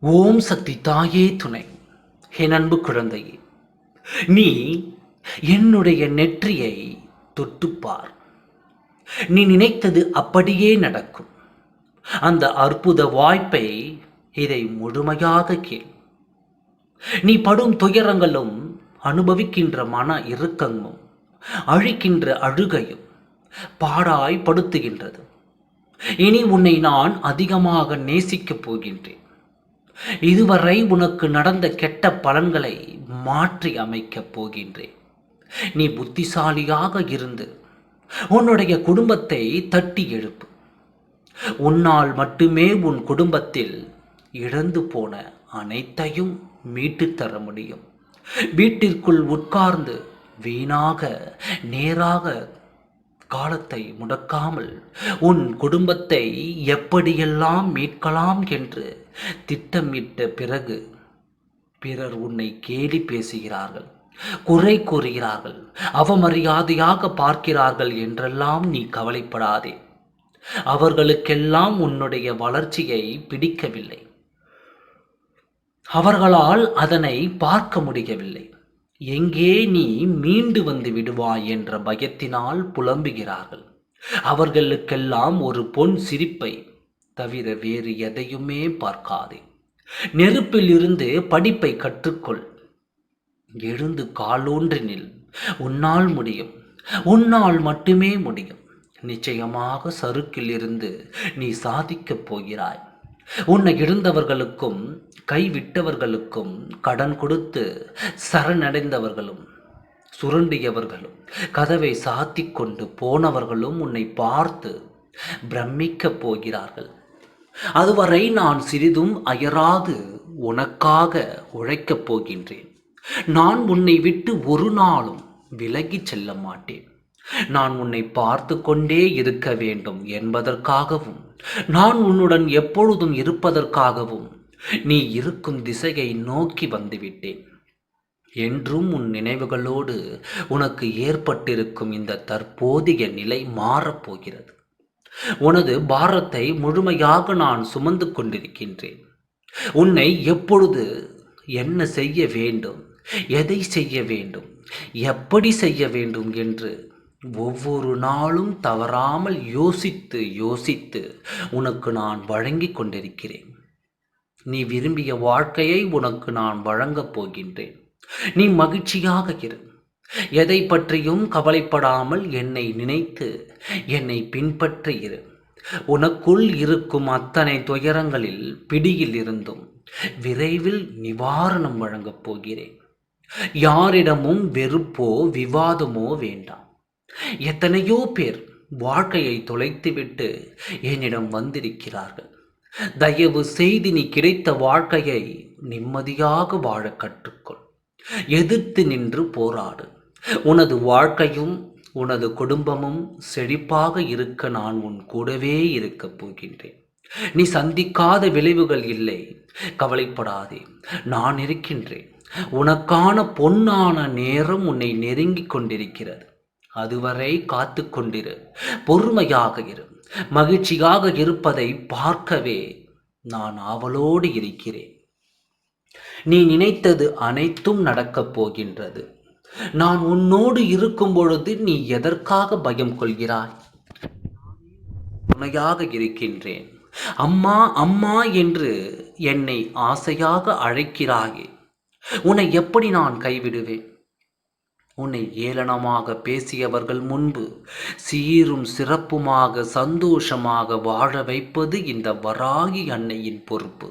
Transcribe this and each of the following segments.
ஓம் சக்தி தாயே துணை. என் அன்பு குழந்தையே நீ என்னுடைய நெற்றியை தொட்டுப்பார் நீ நினைத்தது அப்படியே நடக்கும். அந்த அற்புத வாய்ப்பை இதை முழுமையாக கேள். நீ படும் துயரங்களும் அனுபவிக்கின்ற மன இறுக்கமும் அழிக்கின்ற அழுகையும் பாடாய் படுத்துகின்றது இனி உன்னை நான் அதிகமாக நேசிக்கப் போகின்றேன். இதுவரை உனக்கு நடந்த கெட்ட பலன்களை மாற்றி அமைக்கப் போகின்றேன். நீ புத்திசாலியாக இருந்து உன்னுடைய குடும்பத்தை தட்டி எழுப்பு. உன்னால் மட்டுமே உன் குடும்பத்தில் இழந்து போன அனைத்தையும் மீட்டு தர முடியும். வீட்டிற்குள் உட்கார்ந்து வீணாக நேராக காலத்தை முடக்காமல் உன் குடும்பத்தை எப்படியெல்லாம் மீட்கலாம் என்று திட்டமிட்ட பிறகு பிறர் உன்னை கேலி பேசுகிறார்கள் குறை கூறுகிறார்கள் அவமரியாதையாக பார்க்கிறார்கள் என்றெல்லாம் நீ கவலைப்படாதே. அவர்களுக்கெல்லாம் உன்னுடைய வளர்ச்சியை பிடிக்கவில்லை. அவர்களால் அதனை பார்க்க முடியவில்லை. எங்கே நீ மீண்டு வந்து விடுவாய் என்ற பயத்தினால் புலம்புகிறார்கள். அவர்களுக்கெல்லாம் ஒரு பொன் சிரிப்பை தவிர வேறு எதையுமே பார்க்காதே. நெருப்பில் இருந்து படிப்பை கற்றுக்கொள். எழுந்து காலூன்றி நில். உன்னால் முடியும். உன்னால் மட்டுமே முடியும். நிச்சயமாக சறுக்கில் இருந்து நீ சாதிக்கப் போகிறாய். உன்னை இழந்தவர்களுக்கும் கைவிட்டவர்களுக்கும் கடன் கொடுத்து சரணடைந்தவர்களும் சுரண்டியவர்களும் கதவை சாத்திக் கொண்டு போனவர்களும் உன்னை பார்த்து பிரமிக்கப் போகிறார்கள். அதுவரை நான் சிறிதும் அயராது உனக்காக உழைக்கப் போகின்றேன். நான் உன்னை விட்டு ஒரு நாளும் விலகிச் செல்ல மாட்டேன். நான் உன்னை பார்த்து கொண்டே இருக்க வேண்டும் என்பதற்காகவும் நான் உன்னுடன் எப்பொழுதும் இருப்பதற்காகவும் நீ இருக்கும் திசையை நோக்கி வந்துவிட்டேன். என்றும் உன் நினைவுகளோடு உனக்கு ஏற்பட்டிருக்கும் இந்த தற்போதைய நிலை மாறப்போகிறது உனது பாரத்தை முழுமையாக நான் சுமந்து கொண்டிருக்கின்றேன். உன்னை எப்பொழுது என்ன செய்ய வேண்டும் எதை செய்ய வேண்டும் எப்படி செய்ய வேண்டும் என்று ஒவ்வொரு நாளும் தவறாமல் யோசித்து யோசித்து உனக்கு நான் வழங்கிக் கொண்டிருக்கிறேன். நீ விரும்பிய வாழ்க்கையை உனக்கு நான் வழங்கப் போகின்றேன். நீ மகிழ்ச்சியாக இரு. எதை பற்றியும் கவலைப்படாமல் என்னை நினைத்து என்னை பின்பற்றி இரு. உனக்குள் இருக்கும் அத்தனை துயரங்களில் பிடியில் இருந்தும் விரைவில் நிவாரணம் வழங்கப் போகிறேன். யாரிடமும் வெறுப்போ விவாதமோ வேண்டாம். எத்தனையோ பேர் வாழ்க்கையை தொலைத்துவிட்டு என்னிடம் வந்திருக்கிறார்கள். தயவு செய்து நீ கிடைத்த வாழ்க்கையை நிம்மதியாக வாழ கற்றுக்கொள். எதிர்த்து நின்று போராடு. உனது வாழ்க்கையும் உனது குடும்பமும் செழிப்பாக இருக்க நான் உன் கூடவே இருக்கப் போகின்றேன். நீ சந்திக்காத விளைவுகள் இல்லை. கவலைப்படாதே. நான் இருக்கின்றேன். உனக்கான பொன்னான நேரம் உன்னை நெருங்கிக் கொண்டிருக்கிறது. அதுவரை காத்து கொண்டிரு பொறுமையாக இரு. மகிழ்ச்சியாக இருப்பதை பார்க்கவே நான் ஆவலோடு இருக்கிறேன். நீ நினைத்தது அனைத்தும் நடக்கப் போகின்றது. நான் உன்னோடு இருக்கும் பொழுது நீ எதற்காக பயம் கொள்கிறாய்? துணையாக இருக்கின்றேன். அம்மா அம்மா என்று என்னை ஆசையாக அழைக்கிறாயே. உன்னை எப்படி நான் கைவிடுவேன்? உன்னை ஏளனமாக பேசியவர்கள் முன்பு சீரும் சிறப்புமாக சந்தோஷமாக வாழ வைப்பது இந்த வராகி அன்னையின் பொறுப்பு.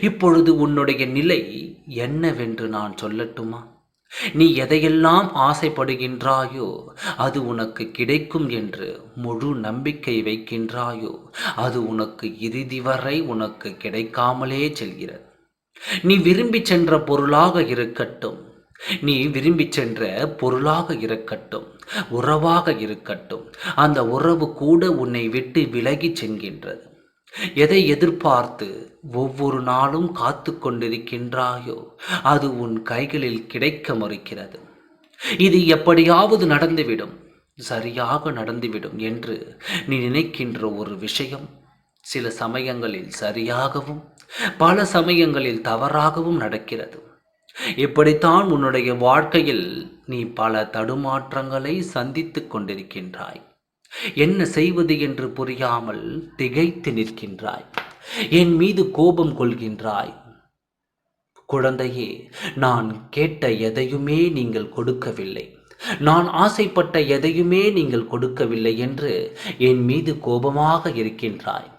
இப்பொழுது உன்னுடைய நிலை என்னவென்று நான் சொல்லட்டுமா? நீ எதையெல்லாம் ஆசைப்படுகின்றாயோ அது உனக்கு கிடைக்கும் என்று முழு நம்பிக்கை வைக்கின்றாயோ அது உனக்கு இறுதி வரை உனக்கு கிடைக்காமலே செல்கிறது. நீ விரும்பி சென்ற பொருளாக இருக்கட்டும். நீ விரும்பி சென்ற பொருளாக இருக்கட்டும் உறவாக இருக்கட்டும் அந்த உறவு கூட உன்னை விட்டு விலகி செல்கின்றது எதை எதிர்பார்த்து ஒவ்வொரு நாளும் காத்து கொண்டிருக்கின்றாயோ அது உன் கைகளில் கிடைக்க மறுக்கிறது. இது எப்படியாவது நடந்துவிடும் சரியாக நடந்துவிடும் என்று நீ நினைக்கின்ற ஒரு விஷயம். சில சமயங்களில் சரியாகவும் பல சமயங்களில் தவறாகவும் நடக்கிறது. இப்படித்தான் உன்னுடைய வாழ்க்கையில் நீ பல தடுமாற்றங்களை சந்தித்து கொண்டிருக்கின்றாய். என்ன செய்வது என்று புரியாமல் திகைத்து நிற்கின்றாய். என் மீது கோபம் கொள்கின்றாய். குழந்தையே நான் கேட்ட எதையுமே நீங்கள் கொடுக்கவில்லை. நான் ஆசைப்பட்ட எதையுமே நீங்கள் கொடுக்கவில்லை என்று என் மீது கோபமாக இருக்கின்றாய்.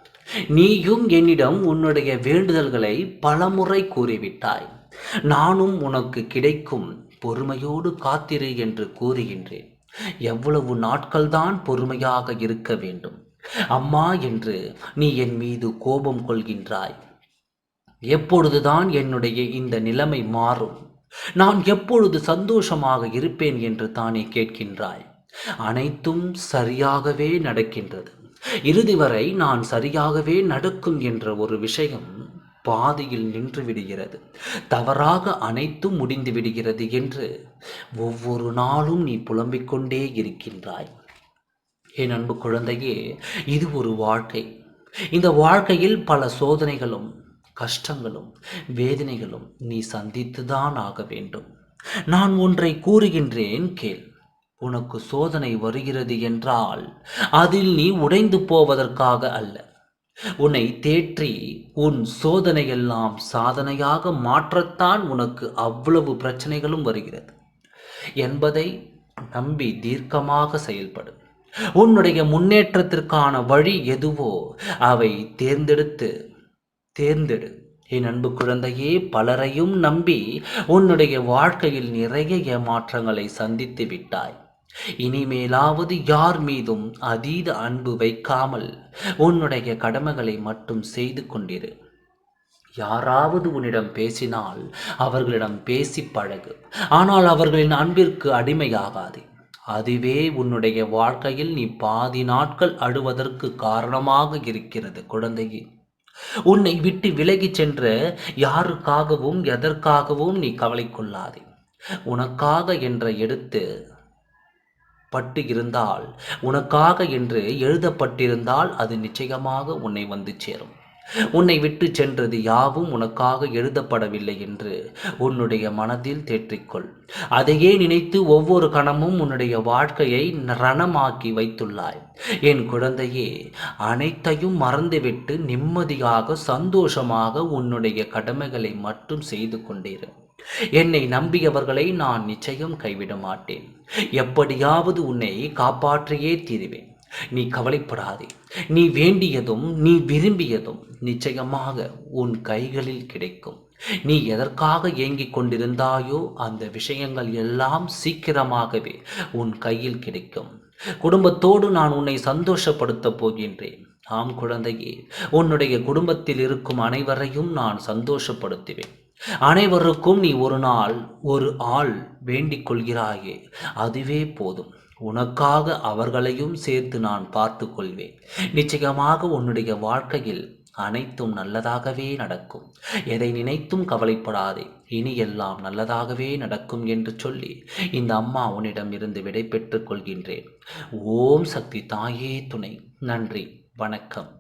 நீயும் என்னிடம் உன்னுடைய வேண்டுதல்களை பலமுறை கூறிவிட்டாய். நானும் உனக்கு கிடைக்கும் பொறுமையோடு காத்திரு என்று கூறுகின்றேன். எவ்வளவு நாட்கள்தான் பொறுமையாக இருக்க வேண்டும். அம்மா என்று நீ என் மீது கோபம் கொள்கின்றாய். எப்பொழுதுதான் என்னுடைய இந்த நிலைமை மாறும். நான் எப்பொழுது சந்தோஷமாக இருப்பேன் என்று தானே கேட்கின்றாய். அனைத்தும் சரியாகவே நடக்கின்றது. இறுதி வரை நான் சரியாகவே நடக்கும் என்ற ஒரு விஷயம் பாதியில் நின்று விடுகிறது. தவறாக அனைத்தும் முடிந்து விடுகிறது என்று ஒவ்வொரு நாளும் நீ புலம்பிக் கொண்டே இருக்கின்றாய். என் அன்பு குழந்தையே இது ஒரு வாழ்க்கை. இந்த வாழ்க்கையில் பல சோதனைகளும் கஷ்டங்களும் வேதனைகளும் நீ சந்தித்துதான் ஆக வேண்டும். நான் ஒன்றை கூறுகின்றேன் கேள். உனக்கு சோதனை வருகிறது என்றால் அதில் நீ உடைந்து போவதற்காக அல்ல. உன்னை தேற்றி உன் சோதனையெல்லாம் சாதனையாக மாற்றத்தான் உனக்கு அவ்வளவு பிரச்சனைகளும் வருகிறது. என்பதை நம்பி தீர்க்கமாக செயல்படும் உன்னுடைய முன்னேற்றத்திற்கான வழி எதுவோ அவை தேர்ந்தெடுத்து தேர்ந்தெடு. என் அன்பு குழந்தையே பலரையும் நம்பி உன்னுடைய வாழ்க்கையில் நிறைய ஏமாற்றங்களை சந்தித்து விட்டாய். இனிமேலாவது யார் மீதும் அதீத அன்பு வைக்காமல் உன்னுடைய கடமைகளை மட்டும் செய்து கொண்டிரு. யாராவது உன்னிடம் பேசினால் அவர்களிடம் பேசி பழகு. ஆனால் அவர்களின் அன்பிற்கு அடிமையாகாதே. அதுவே உன்னுடைய வாழ்க்கையில் நீ பாதி நாட்கள் அடுவதற்கு காரணமாக இருக்கிறது குழந்தையே. உன்னை விட்டு விலகிச் சென்ற யாருக்காகவும் எதற்காகவும் நீ கவலை கொள்ளாதே உனக்காக என்ற எடுத்து பட்டு இருந்தால் உனக்காக என்று எழுதப்பட்டிருந்தால் அது நிச்சயமாக உன்னை வந்து சேரும். உன்னை விட்டு சென்றது யாவும் உனக்காக எழுதப்படவில்லை என்று உன்னுடைய மனதில் தேற்றிக்கொள். அதையே நினைத்து ஒவ்வொரு கணமும் உன்னுடைய வாழ்க்கையை ரணமாக்கி வைத்துள்ளாய். என் குழந்தையே அனைத்தையும் மறந்துவிட்டு நிம்மதியாக சந்தோஷமாக உன்னுடைய கடமைகளை மட்டும் செய்து கொண்டிரு. என்னை நம்பியவர்களை நான் நிச்சயம் கைவிட மாட்டேன். எப்படியாவது உன்னை காப்பாற்றியே தீருவேன். நீ கவலைப்படாதே. நீ வேண்டியதும் நீ விரும்பியதும் நிச்சயமாக உன் கைகளில் கிடைக்கும். நீ எதற்காக ஏங்கிக் கொண்டிருந்தாயோ அந்த விஷயங்கள் எல்லாம் சீக்கிரமாகவே உன் கையில் கிடைக்கும். குடும்பத்தோடு நான் உன்னை சந்தோஷப்படுத்தப் போகின்றேன். ஆம் குழந்தையே உன்னுடைய குடும்பத்தில் இருக்கும் அனைவரையும் நான் சந்தோஷப்படுத்துவேன். அனைவருக்கும் நீ ஒரு நாள் ஒரு ஆள் வேண்டிக் கொள்கிறாயே அதுவே போதும். உனக்காக அவர்களையும் சேர்த்து நான் பார்த்து கொள்வேன். நிச்சயமாக உன்னுடைய வாழ்க்கையில் அனைத்தும் நல்லதாகவே நடக்கும். எதை நினைத்தும் கவலைப்படாதே இனி எல்லாம் நல்லதாகவே நடக்கும் என்று சொல்லி இந்த அம்மா உன்னிடம் இருந்து விடை பெற்றுக் கொள்கின்றேன். ஓம் சக்தி தாயே துணை. நன்றி வணக்கம்.